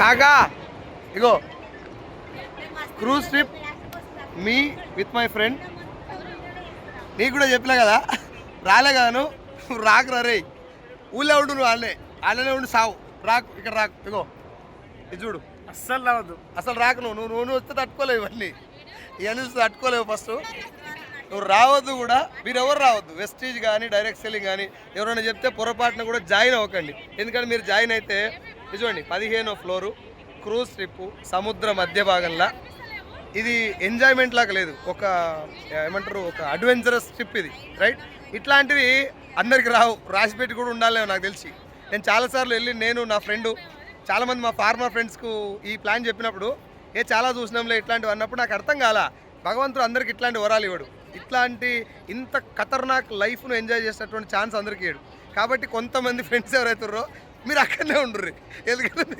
కాకా ఇగో cruise trip me with my friend నీకు కూడా చెప్పలే కదా? రాలే కదా నువ్వు? రాకు రే. ఊళ్ళో ఉండు నువ్వు వాళ్ళే వాళ్ళనే ఉండి సావు. రాకు ఇక్కడ రాకు. ఇగో ఇది చూడు. అస్సలు రావద్దు. అసలు రాకు నువ్వు. నువ్వు నువ్వు వస్తే తట్టుకోలేవు ఇవన్నీ. ఇవన్నీ వస్తే తట్టుకోలేవు ఫస్ట్ నువ్వు రావద్దు కూడా మీరు ఎవరు రావద్దు. వెస్టీజ్ కానీ డైరెక్ట్ సెల్లింగ్ కానీ ఎవరైనా చెప్తే పొరపాటున కూడా జాయిన్ అవ్వకండి. ఎందుకంటే మీరు జాయిన్ అయితే చూడండి పదిహేనో ఫ్లోరు క్రూజ్ ట్రిప్ సముద్ర మధ్య భాగంలో. ఇది ఎంజాయ్మెంట్ లాగా లేదు. ఒక ఏమంటారు ఒక అడ్వెంచరస్ ట్రిప్ ఇది రైట్ ఇట్లాంటివి అందరికి రావు. రాసిపెట్టి కూడా ఉండాలేమో నాకు తెలిసి. నేను చాలాసార్లు వెళ్ళి నేను నా ఫ్రెండు చాలామంది మా ఫార్మర్ ఫ్రెండ్స్కు ఈ ప్లాన్ చెప్పినప్పుడు ఏ చాలా చూసినాంలే ఇట్లాంటివి అన్నప్పుడు నాకు అర్థం కాల. భగవంతుడు అందరికి ఇట్లాంటి వరాలు ఇవ్వడు. ఇట్లాంటి ఇంత ఖతర్నాక్ లైఫ్ను ఎంజాయ్ చేసినటువంటి ఛాన్స్ అందరికీ ఇవ్వడు కాబట్టి కొంతమంది ఫ్రెండ్స్ ఎవరైతున్నారో మీరు అక్కడనే ఉండరు ఎందుకంటే